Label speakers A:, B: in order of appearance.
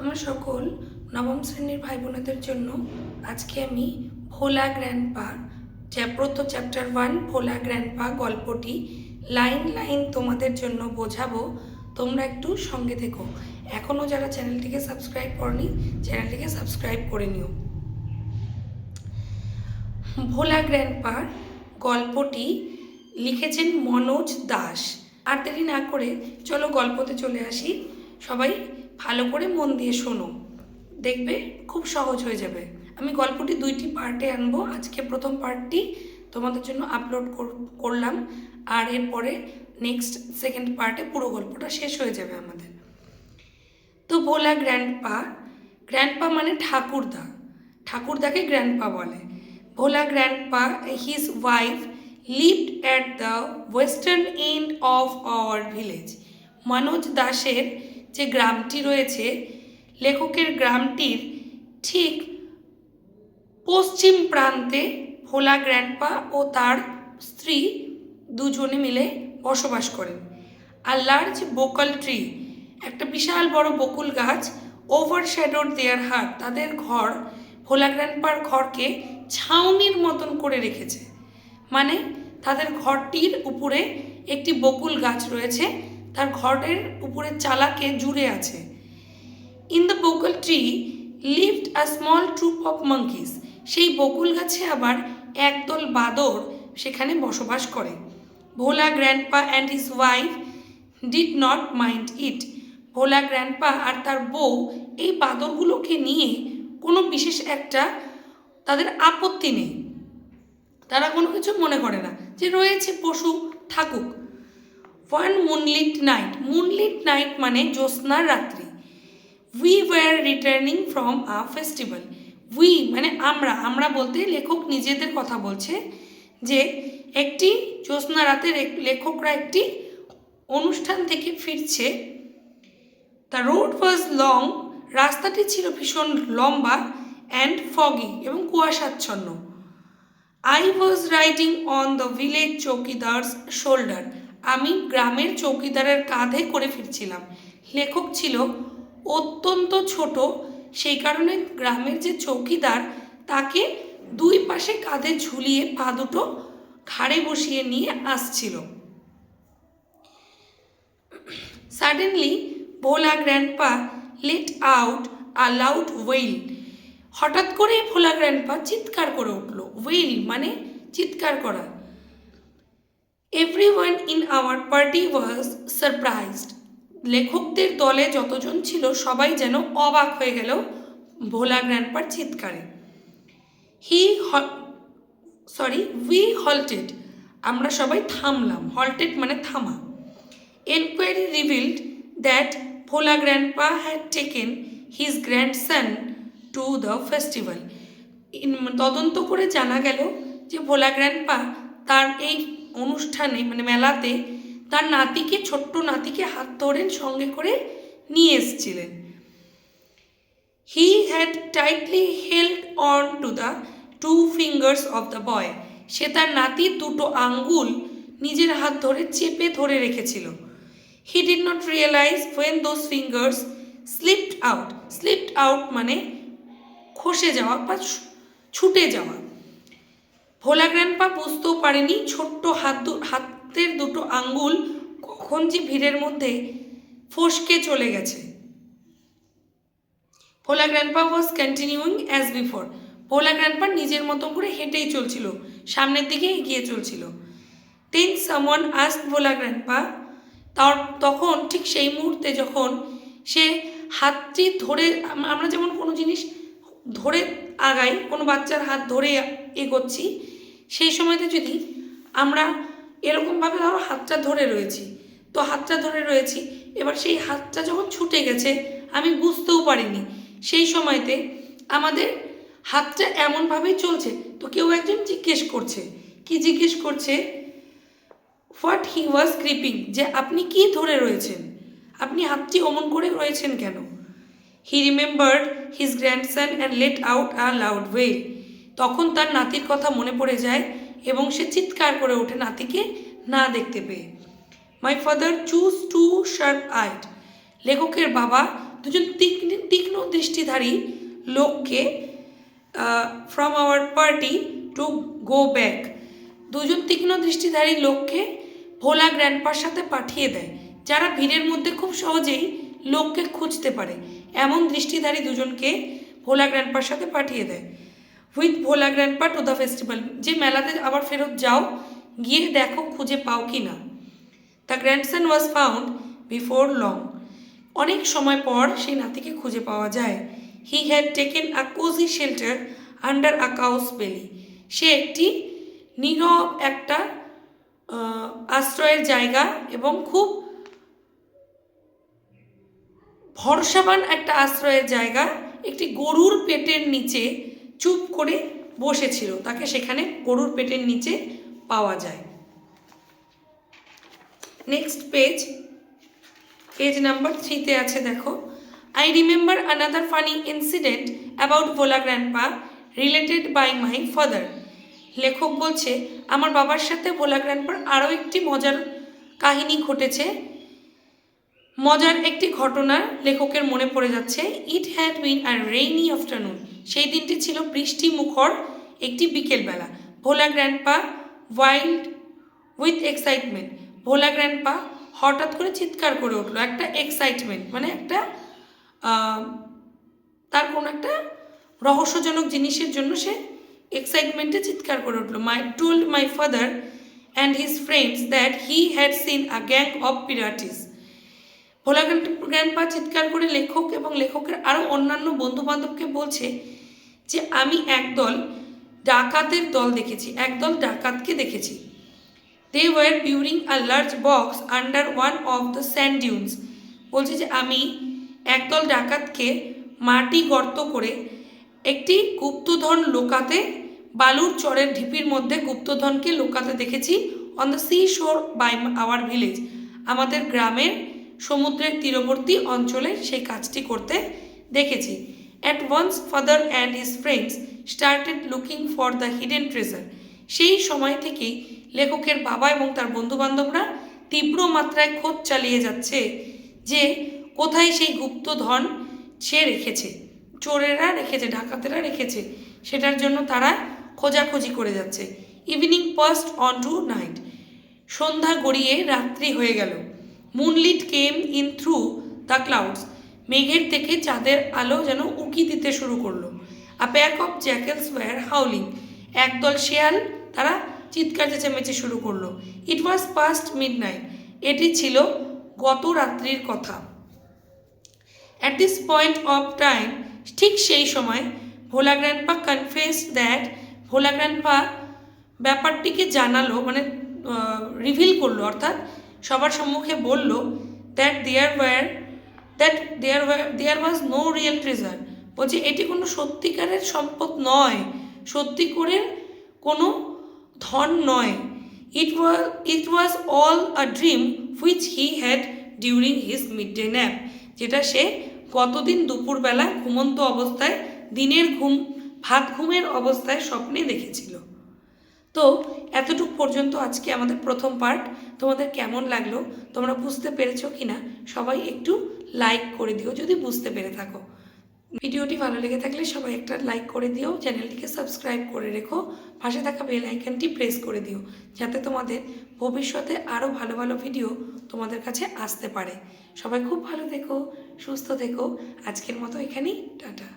A: আমার সকল নবম শ্রেণির ভাই বোনেদের জন্য আজকে আমি ভোলা গ্র্যান্ডপা প্রথম চ্যাপ্টার ওয়ান ভোলা গ্র্যান্ডপা গল্পটি লাইন লাইন তোমাদের জন্য বোঝাবো। তোমরা একটু সঙ্গে থেকো। এখনও যারা চ্যানেলটিকে সাবস্ক্রাইব করনি, চ্যানেলটিকে সাবস্ক্রাইব করে নিও। ভোলা গ্র্যান্ডপার গল্পটি লিখেছেন মনোজ দাস। আর দেরি না করে চলো গল্পতে চলে আসি। সবাই ভালো করে মন দিয়ে শোনো। দেখবে খুব সহজ হয়ে যাবে। আমি গল্পটি দুইটি পার্টে আনব। আজকে প্রথম পার্টটি তোমাদের জন্য আপলোড করলাম। আর এরপরে নেক্সট সেকেন্ড পার্টে পুরো গল্পটা শেষ হয়ে যাবে আমাদের। তো ভোলা গ্র্যান্ডপা গ্র্যান্ডপা মানে ঠাকুরদা। ঠাকুরদাকে গ্র্যান্ডপা বলে। Bhola grandpa his wife lived at the western end of our village Manoj দাসের যে গ্রামটি রয়েছে, লেখকের গ্রামটির ঠিক পশ্চিম প্রান্তে ভোলা গ্র্যান্ডপা ও তার স্ত্রী দুজনে মিলে বসবাস করেন। আর লার্জ বোকাল ট্রি একটা বিশাল বড় বকুল গাছ ওভার শ্যাডোর দেয়ার হাট তাদের ঘর ভোলা গ্র্যান্ডপার ঘরকে ছাউনির মতন করে রেখেছে। মানে তাদের ঘরটির উপরে একটি বকুল গাছ রয়েছে তার ঘরের উপরে চালাকে জুড়ে আছে। In the bakul tree lived a small troop of monkeys সেই বকুল গাছে আবার একদল বাদর সেখানে বসবাস করে। Bhola grandpa and his wife did not mind it Bhola grandpa আর তার বউ এই বাদরগুলোকে নিয়ে কোনো বিশেষ একটা তাদের আপত্তি নেই। তারা কোনো কিছু মনে করে না যে রয়েছে পশু, থাকুক। One moonlit night moonlit night মানে জ্যোৎস্নার রাত্রি। We were returning from a festival we মানে আমরা। আমরা বলতে লেখক নিজেদের কথা বলছে যে একটি জ্যোৎস্না রাতে লেখকরা একটি অনুষ্ঠান থেকে ফিরছে। দ্য রোড ওয়াজ লং রাস্তাটি ছিল ভীষণ লম্বা অ্যান্ড ফগি এবং কুয়াশাচ্ছন্ন। I was riding on the village chowkidar's shoulder আমি গ্রামের চৌকিদারের কাঁধে করে ফিরছিলাম। লেখক ছিল অত্যন্ত ছোট, সেই কারণে গ্রামের যে চৌকিদার, তাকে দুই পাশে কাঁধে ঝুলিয়ে পা দুটো ঘাড়ে বসিয়ে নিয়ে আসছিল। Suddenly Bhola grandpa let out a loud wail হঠাৎ করে ভোলা গ্র্যান্ডপা চিৎকার করে উঠল। ওয়েল মানে চিৎকার করা। Everyone in our party was surprised লেখকদের দলে যতজন ছিল, সবাই যেন অবাক হয়ে গেল ভোলা গ্র্যান্ডপার চিৎকারে। হি সরি উই হল্টেড আমরা সবাই থামলাম। হল্টেড মানে থামা। Enquiry revealed that Bhola grandpa had taken his grandson to the festival তদন্ত করে জানা গেল যে ভোলা গ্র্যান্ডপা তার এই অনুষ্ঠানে মানে মেলাতে তার নাতিকে, ছোট্ট নাতিকে হাত ধরে সঙ্গে করে নিয়ে এসেছিলেন। He had tightly held on to the two fingers of the boy সে তার নাতির দুটো আঙ্গুল নিজের হাত ধরে চেপে ধরে রেখেছিল। He did not realise when those fingers slipped out slipped out মানে খসে যাওয়া বা ছুটে যাওয়া। ভোলা গ্র্যান্ডপা বুঝতেও পারেনি, ছোট্ট হাত হাতের দুটো আঙ্গুল কখন যে ভিড়ের মধ্যে ফসকে চলে গেছে। Bhola grandpa was continuing as before Bhola grandpa নিজের মতো করে হেঁটেই চলছিল, সামনের দিকে এগিয়ে চলছিল। Then someone asked Bhola grandpa, তার তখন ঠিক সেই মুহূর্তে যখন সে হাতটি ধরে, আমরা যেমন কোনো জিনিস ধরে আগাই, কোনো বাচ্চার হাত ধরে এগোচ্ছি সেই সময়তে যদি আমরা এরকমভাবে ধরো হাতটা ধরে রয়েছি, তো হাতটা ধরে রয়েছি, এবার সেই হাতটা যখন ছুটে গেছে, আমি বুঝতেও পারিনি, সেই সময়তে আমাদের হাতটা এমনভাবেই চলছে, তো কেউ একজন জিজ্ঞেস করছে, কি জিজ্ঞেস করছে? হোয়াট হি ওয়াজ ক্রিপিং যে আপনি কি ধরে রয়েছেন? আপনি হাতটি অমন করে রয়েছেন কেন? He remembered his grandson and let out a loud wail তখন তার নাতির কথা মনে পড়ে যায় এবং সে চিৎকার করে ওঠে নাতিকে না দেখতে পেয়ে। My father choose two sharp eyed লেখকের বাবা দুজন তীক্ষ্ণ তীক্ষ্ণ দৃষ্টিধারী লোককে from our party to go back দুজন তীক্ষ্ণ দৃষ্টিধারী লোককে ভোলা গ্র্যান্ডপার সাথে পাঠিয়ে দেয়, যারা ভিড়ের মধ্যে খুব সহজেই লোককে খুঁজতে পারে। এমন দৃষ্টিধারী দুজনকে ভোলা গ্র্যান্ডপার সাথে পাঠিয়ে দেয়। With Bhola grandpa to the festival যে মেলাতে আবার ফেরত যাও, গিয়ে দেখো, খুঁজে পাও কি না the grandson was found before long অনেক সময় পর সেই নাতিকে খুঁজে পাওয়া যায়। He had taken a cosy shelter under a cow's belly সে একটি নীরব একটা আশ্রয়ের জায়গা এবং খুব ভরসাবান একটা আশ্রয়ের জায়গা। একটি গরুর পেটের নিচে চুপ করে বসেছিল। তাকে সেখানে গরুর পেটের নিচে পাওয়া যায়। নেক্সট পেজ পেজ নাম্বার থ্রিতে আছে, দেখো। I remember another funny incident about Bhola grandpa related by my father লেখক বলছে, আমার বাবার সাথে ভোলা গ্র্যান্ডপার আরও একটি মজার কাহিনী ঘটেছে। মজার একটি ঘটনা লেখকের মনে পড়ে যাচ্ছে। It had been a rainy afternoon সেই দিনটি ছিল বৃষ্টি মুখর একটি বিকেলবেলা। Bhola grandpa wild with excitement. Bhola grandpa হঠাৎ করে চিৎকার করে উঠল, একটা এক্সাইটমেন্ট মানে একটা তার কোনো একটা রহস্যজনক জিনিসের জন্য সে এক্সাইটমেন্টে চিৎকার করে উঠল। My told my father and his friends that he had seen a gang of pirates Bhola grandpa চিৎকার করে লেখক এবং লেখকের আরও অন্যান্য বন্ধু বান্ধবকে বলছে যে আমি একদল ডাকাতের দল দেখেছি, একদল ডাকাতকে দেখেছি। They were burying a large box under one of the sand dunes বলছে যে আমি একদল ডাকাতকে মাটি গর্ত করে একটি গুপ্তধন লোকাতে, বালুর চরের ঢিপির মধ্যে গুপ্তধনকে লোকাতে দেখেছি on the sea shore by our village আমাদের গ্রামের সমুদ্রের তীরবর্তী অঞ্চলে সেই কাজটি করতে দেখেছি। At once father and his friends started looking for the hidden treasure সেই সময় থেকেই লেখকের বাবা এবং তার বন্ধুবান্ধবরা তীব্র মাত্রায় খোঁজ চালিয়ে যাচ্ছে যে কোথায় সেই গুপ্তধন সে রেখেছে, চোরেরা রেখেছে, ডাকাতেরা রেখেছে, সেটার জন্য তারা খোঁজাখুঁজি করে যাচ্ছে। Evening passed on to night সন্ধ্যা গড়িয়ে রাত্রি হয়ে গেল। Moonlit came in through the clouds মেঘের থেকে চাঁদের আলো যেন উকি দিতে শুরু করল। A pack of jackals were howling একদল শেয়াল তারা চিৎকার চেঁচামেচি শুরু করল। It was past midnight এটি ছিল গত রাত্রির কথা। At this point of time ঠিক সেই সময় Bhola grandpa confess that Bhola grandpa ব্যাপারটিকে জানালো মানে রিভিল করল, অর্থাৎ সবার সম্মুখে বলল that there were that there there was no real treasure বলছে, এটি কোনো সত্যিকারের সম্পদ নয়। সত্যি করে কোনো ধন নয়। It was it was all a dream which he had during his midday nap যেটা সে গতদিন দুপুরবেলা ঘুমন্ত অবস্থায়, দিনের ঘুম, ভাত ঘুমের অবস্থায় স্বপ্নে দেখেছিল। তো, এতটুকু পর্যন্ত আজকে আমাদের প্রথম পার্ট তোমাদের কেমন লাগল? তোমরা বুঝতে পেরেছ কি না সবাই একটু লাইক করে দিও, যদি বুঝতে পেরে থাকো। ভিডিওটি ভালো লেগে থাকলে সবাই একটা লাইক করে দিও, চ্যানেলটিকে সাবস্ক্রাইব করে রেখো, পাশে থাকা বেল আইকনটি প্রেস করে দিও, যাতে তোমাদের ভবিষ্যতে আরও ভালো ভালো ভিডিও তোমাদের কাছে আসতে পারে। সবাই খুব ভালো থেকো, সুস্থ থেকো, আজকের মতো এখানেই, টাটা।